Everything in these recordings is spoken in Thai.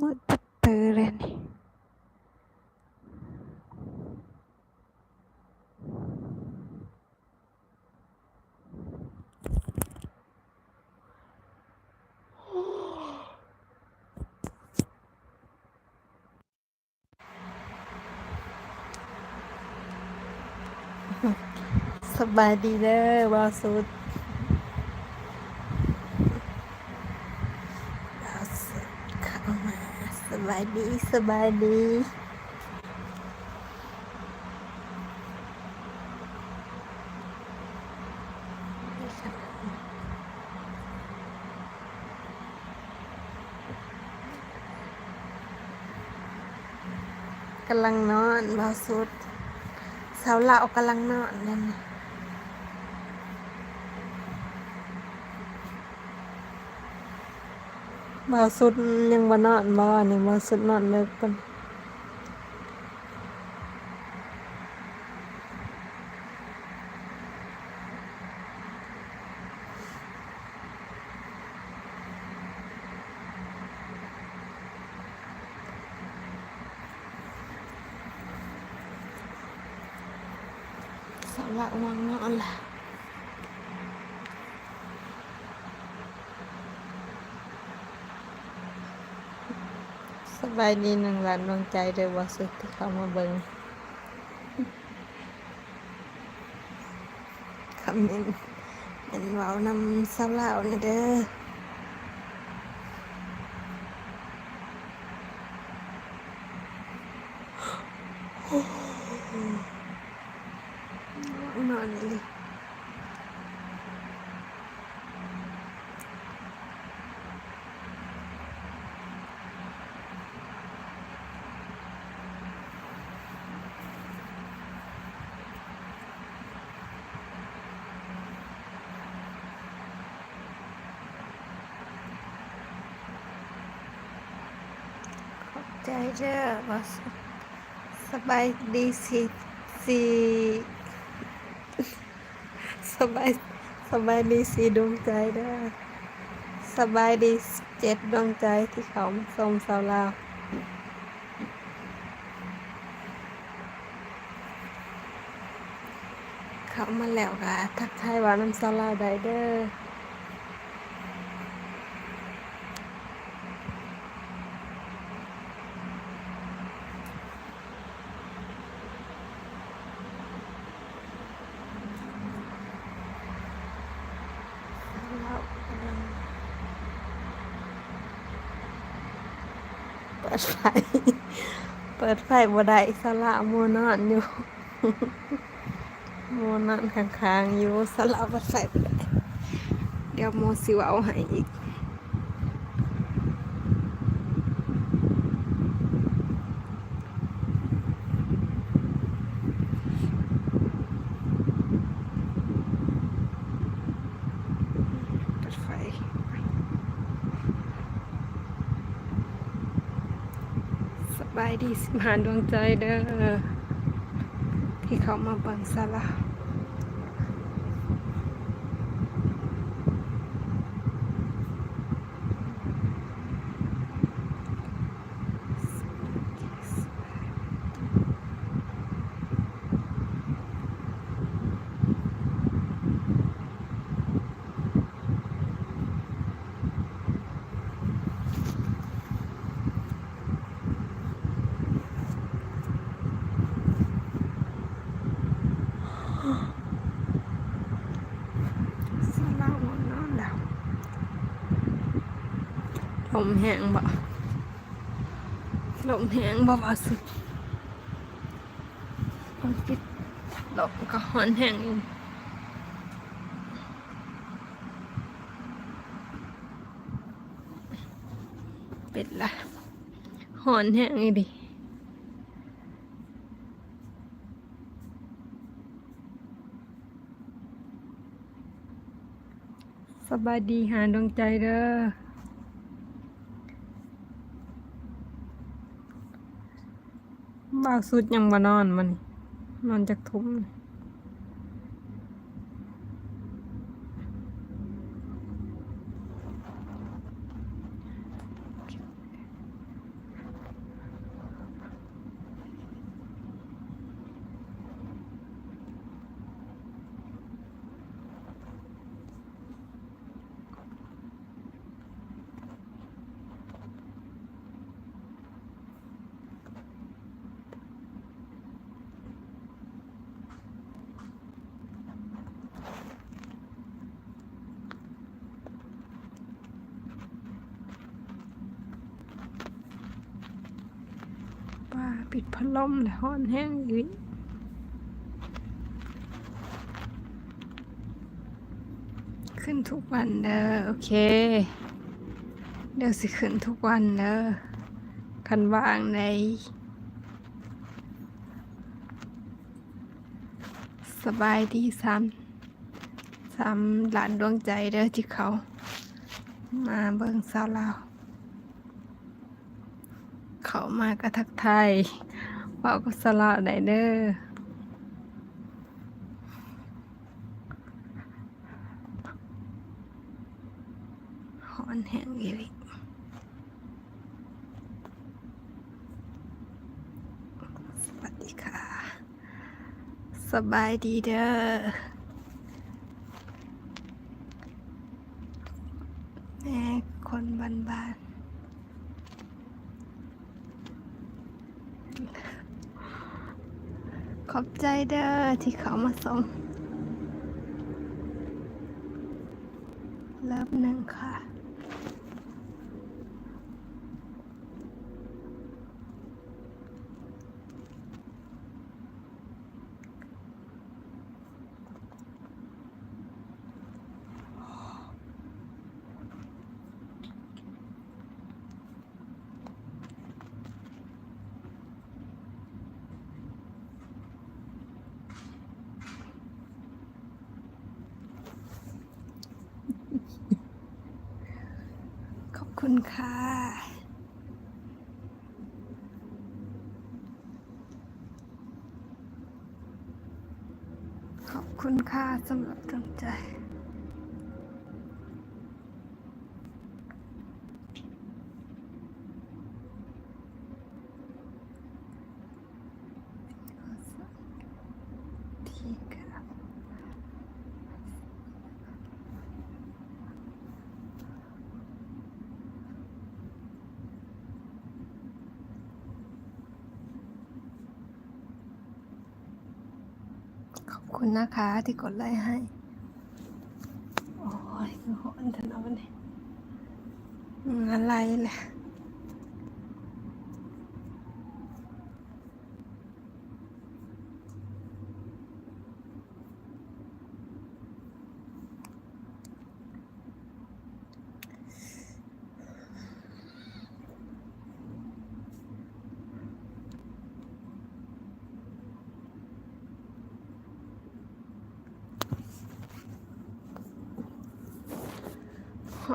มืดตึ๊ดเตอเลยนี่สบายดีเด้อบอสุด สบายดีสบายดีกำลังนอนบาวสุดสาวลาวกำลังนอนนั่นน่ะ บาวสุดยังบ่นอนบ่นี่บาวสุดนอนเลิกกันสาวลาวนั่งนอนละ สบายดีหนึ่งหลานดวงใจเดยบาวสุดที่เข้ามาเบิงคำนี้เป็นเว้านำสาวลาวนี่เด้อ ใจเด้อว่าสสบายดีสิสิสบายสบายดีสีดวงใจเด้อสบายดีเจ็ดดวงใจที่เขามาส่งสาวลาวเขามาแล้วค่ะทักทายว่าน้ำสาวลาวได้เด้อสาวลาวกำลังเปิดไฟ เปิดไฟบ่ได้สลาโมัวนอนอยู่โมนอนข้างๆอยู่สลับวัดใส่ได้เดี๋ยวโมสิวเอาให้อีกเปิดไฟสบาย ดีสิมหาดวงใจเด้อที่เขามาเบิ่งสาราสาราหมดนอนแล้วล มแห้งบ่ลมแห้งบ่ว่าสุดมันปิดลมก็หอนแห้งอยู่ปิดละหอนแห้งอีดิสบายดีหาดวงใจเด้อ บ่ากสุดยังบ่นอนมันนอนจากทุ่ม ปิดพัดลมแล้วห้อนแห้งอีกขึ้นทุกวันเด้อโอเค เดี๋ยวสิขึ้นทุกวันเด้อคันวางในสบายดีซ้ำซ้ำหลานดวงใจเด้อที่เขา มาเบิ่งสาวลาเขามากระทักไทย เป่าก็สละได้เด้อหอนแห้งอีกสวัสดีค่ะ สบายดีเด้อ แม่คนบ้านบ้านๆ ขอบใจเด้อที่เขามาส่งเลิฟหนึ่งค่ะ ขอบ คุณค่ะขอบคุณค่ะสำหรับกำลังใจ ที่ค่ะ ขอบคุณนะคะที่กดไลค์ให้ โอ้ยคือหอนทนเอาเนี่ยอะไรแหละ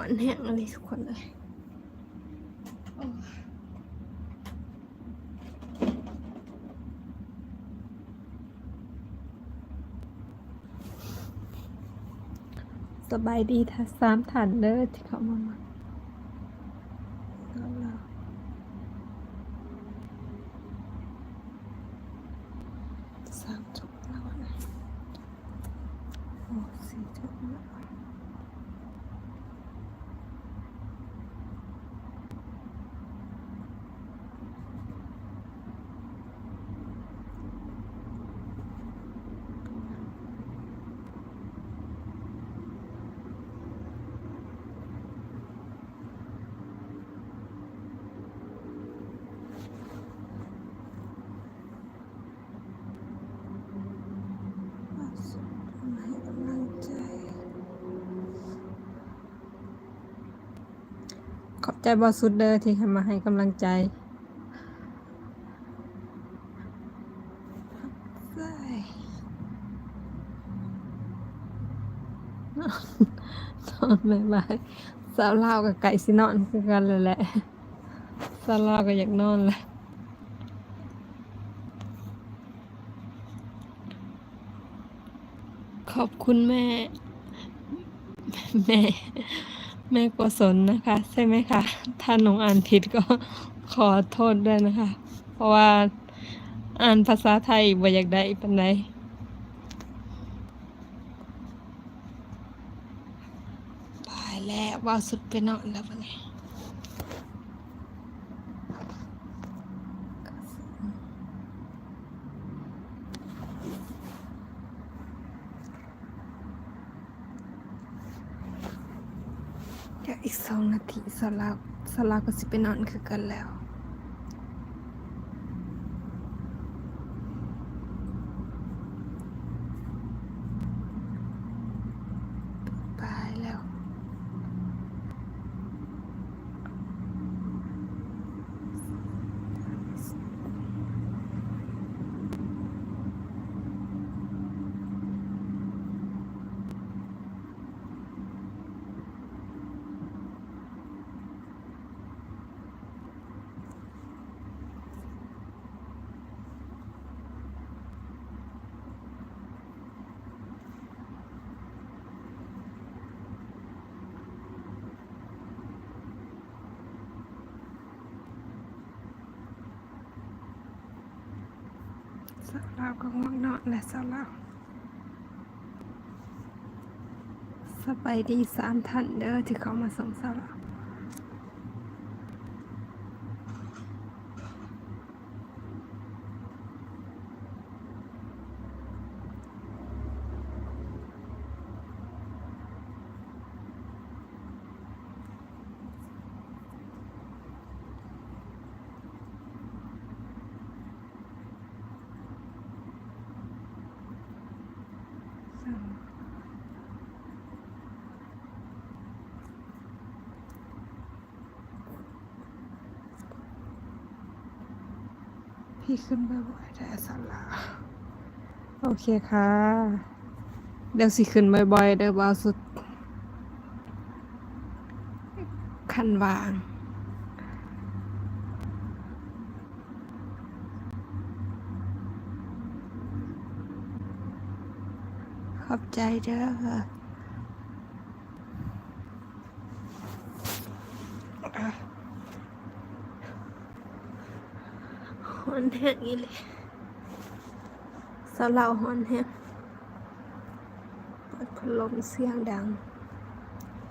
อนแห้งอะไรทุกคนเลยโอ้ยสบายดีท่าสามฐานเด้อที่เขามามาเอาล่ะสามจุดแล้วนะโอ้สี่จุดแล้ว ให้กำลังใจ ขอบ ใจบอสุดเดอร์ที่ให้มาให้กำลังใจใช่นอนไม่บายสาวลาวกับไก่สินอนคือกันเลยแหละสาวลาวก็อยากนอนแหละขอบคุณแม่ แม่ แม่กศลนะคะ ใช่ไหมคะถ้าหนูอ่านผิดก็ขอโทษด้วยนะคะ เพราะว่าอ่านภาษาไทยบ่อยากได้ปันใดไปแล้วว่าสุดไปนอนแล้ววัน เดี๋ยวอีกสองนาทีสลาสลาวก็สิไปนอนคือกันแล้ว สาวลาวก็ง่วงนอนและสาวลาวสบายดีสามท่านเด้อที่เขามาส่งสาวลาว พี่ขึ้นบ่อยๆแต่สาวลาโอเคค่ะ เดี๋ยวสิขึ้นบ่อยๆเด้อบ่าวสุด คันวางขอบใจเด้อ ฮอนแห้งอีเลยสาวเราฮอนแห้งเปิดพัดลมเสียงดัง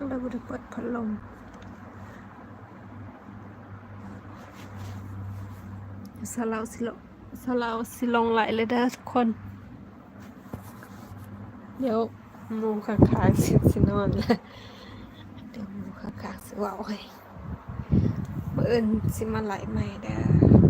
เราบ่ได้เปิดพัดลมสาเหลาสิลงสลาสิลงไหลเลยเด้อทุกคน เดี๋ยวมูขางๆสิสินอนล้วเดี๋ยวมูขางๆสิว่าให้เบิ่นสิมาไหลใหม่เด้อ